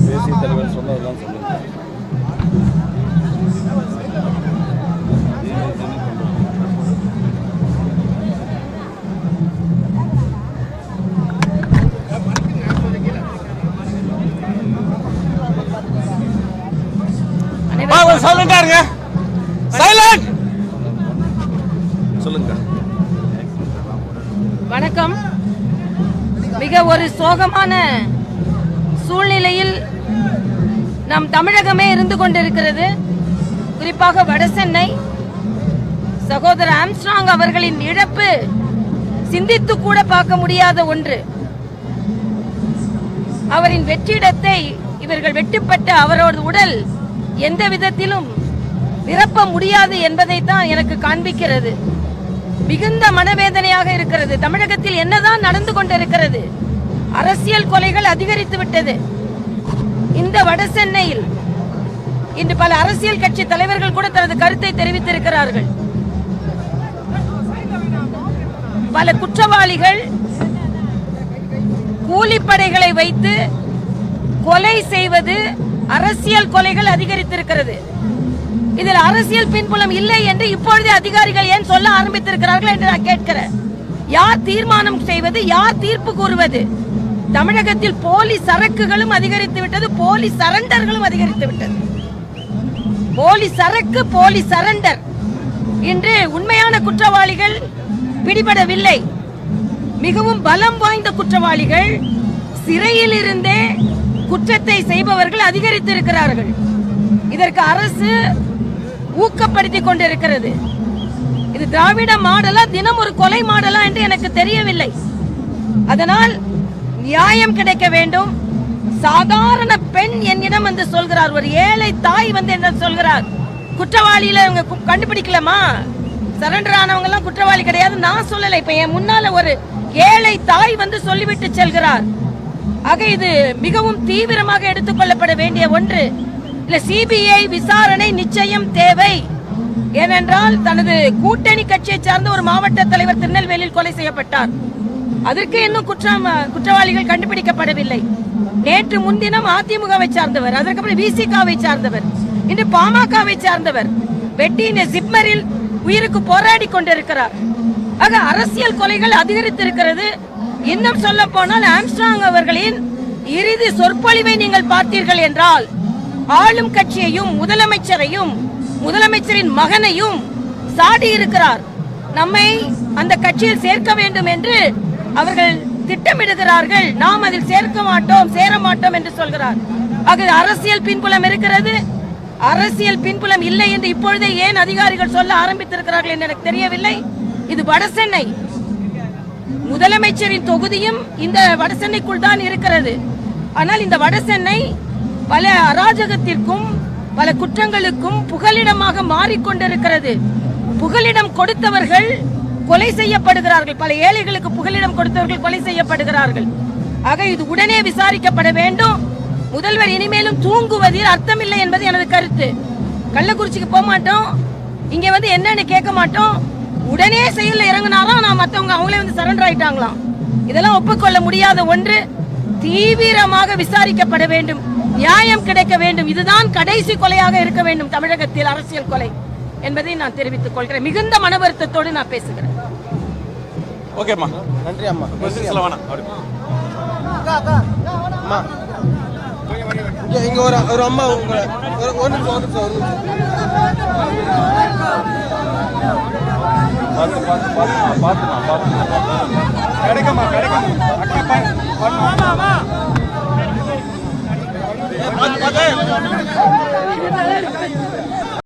தேசிய தலைவர் சொன்னதெல்லாம் சொல்லுங்க சைலண்டா இருங்க சைலண்ட் சொல்லுங்க வணக்கம் மிக ஒரு சோகமான சூழ்நிலையில் நம் தமிழகமே இருந்து கொண்டிருக்கிறது. குறிப்பாக வடசென்னை சகோதரர் ஆம்ஸ்ட்ராங் அவர்களின் இழப்பு சிந்தித்து கூட பார்க்க முடியாத ஒன்று. அவரின் வெற்றிடத்தை இவர்கள் வெட்டுப்பட்ட அவரோட உடல் எந்த விதத்திலும் நிரப்ப முடியாது என்பதை தான் எனக்கு காண்பிக்கிறது. மிகுந்த மனவேதனையாக இருக்கிறது. தமிழகத்தில் என்னதான் நடந்து கொண்டிருக்கிறது? அரசியல் கொலைகள் அதிகரித்து விட்டது. இந்த வட சென்னையில் இன்று பல அரசியல் கட்சி தலைவர்கள் கூட தனது கருத்தை தெரிவித்திருக்கிறார்கள். பல குற்றவாளிகள் கூலிப்படைகளை வைத்து கொலை செய்வது அரசியல் கொலைகள் அதிகரித்திருக்கிறது. இதில் அரசியல் பின்புலம் இல்லை என்று இப்பொழுதே அதிகாரிகள் ஏன் சொல்ல ஆரம்பித்திருக்கிறார்கள் என்று நான் கேட்கிறேன். யார் தீர்மானம் செய்வது யார் தீர்ப்பு கூறுவது? தமிழகத்தில் போலி சரக்குகளும் அதிகரித்து விட்டது போலி சரண்டர்களும் அதிகரித்து விட்டது. போலி சரக்கு போலி சரண்டர். இன்று உண்மையான குற்றவாளிகள் பிடிபடவில்லை. மிகவும் பலம் வாய்ந்த குற்றவாளிகள் சிறையில் இருந்தே குற்றத்தை செய்பவர்கள் அதிகரித்திருக்கிறார்கள். இதற்கு அரசு ஊக்கப்படுத்திக் கொண்டிருக்கிறது இது திராவிட மாடலா தினம் ஒரு கொலை மாடலா என்று எனக்கு தெரியவில்லை. அதனால் நியாயம் கிடைக்க வேண்டும். சாதாரண பெண் என்னிடம் வந்து சொல்கிறார். ஒரு ஏழை தாய் வந்து என்ன சொல்கிறார். குற்றவாளியில இவங்க கு- கண்டுபிடிக்கலாமா? சரண்டர் ஆனவங்க எல்லாம் குற்றவாளி கிடையாது. நான் சொல்லல. இப்ப என் முன்னால ஒரு ஏழை தாய் வந்து சொல்லிவிட்டு செல்கிறார். ஆக இது மிகவும் தீவிரமாக எடுத்துக்கொள்ளப்பட வேண்டிய ஒன்று. இல்ல சிபிஐ விசாரணை நிச்சயம் தேவை. ஏனென்றால் தனது கூட்டணி கட்சியை சார்ந்த ஒரு மாவட்ட தலைவர் திருநெல்வேலியில் கொலை செய்யப்பட்டார். அதற்கு இன்னும் குற்றம் குற்றவாளிகள் கண்டுபிடிக்கப்படவில்லை. நேற்று முன்தினம் அதிமுகவை சார்ந்தவர் அதற்கப்புறம் விசிகாவை சார்ந்தவர் இன்று பாமகவை சார்ந்தவர் வெட்டியின் ஜிப்மரில் உயிருக்கு போராடி கொண்டிருக்கிறார். ஆக அரசியல் கொலைகள் அதிகரித்திருக்கிறது. இன்னும் சொல்ல போனால் ஆம்ஸ்ட்ராங் அவர்களின் இறுதி சொற்பொழிவை நீங்கள் பார்த்தீர்கள் என்றால் ஆளும் கட்சியையும் முதலமைச்சரையும் முதலமைச்சரின் மகனையும் சாடி இருக்கிறார். நம்மை அந்த கட்சியில் சேர்க்க வேண்டும் என்று அவர்கள் திட்டமிடுகிறார்கள். நாம் அதில் சேர்க்க மாட்டோம் சேர மாட்டோம் என்று சொல்கிறார். ஆக அரசியல் பின்புலம் இருக்கிறது. அரசியல் பின்புலம் இல்லை என்று இப்பொழுதே ஏன் அதிகாரிகள் சொல்ல ஆரம்பித்திருக்கிறார்கள் என்று எனக்கு தெரியவில்லை. இது வடசென்னை. முதலமைச்சரின் தொகுதியும் இந்த வடசென்னைக்குள் தான் இருக்கிறது. ஆனால் இந்த வடசென்னை பல அராஜகத்திற்கும் பல குற்றங்களுக்கும் புகலிடமாக மாறிக்கொண்டிருக்கிறது. புகலிடம் கொடுத்தவர்கள் கொலை செய்யப்படுகிறார்கள். பல ஏழைகளுக்கு புகலிடம் கொடுத்தவர்கள் கொலை செய்யப்படுகிறார்கள். ஆக இது உடனே விசாரிக்கப்பட வேண்டும். முதல்வர் இனிமேலும் தூங்குவதில் அர்த்தமில்லை என்பது எனது கருத்து. கள்ளக்குறிச்சிக்கு போக மாட்டோம். இங்க வந்து என்னன்னு கேட்க மாட்டோம். உடனே செயலில் இறங்குனாராம் நான் மத்தவங்க அவங்களே வந்து சரண்டர் ஆயிட்டாங்களாம். இதெல்லாம் ஒப்புக்கொள்ள முடியாத ஒன்று. தீவிரமாக விசாரிக்கப்பட வேண்டும். நியாயம் கிடைக்க வேண்டும். இதுதான் கடைசி கொலையாக இருக்க வேண்டும் தமிழகத்தில் அரசியல் கொலை என்பதை நான் தெரிவித்துக் கொள்கிறேன். மிகுந்த மன வருத்தத்தோடு நான் பேசுகிறேன். ஓகேம்மா நன்றி அம்மா. இங்க ஒரு ஒரு அம்மா உங்களை ஒரு நிமிஷம் ஒரு நிமிஷம் ஒரு நிமிஷம். பார்த்து பார்த்து பார்த்து பார்த்துமா பார்த்து கிடைக்குமா கிடைக்கும்? அக்கா பா-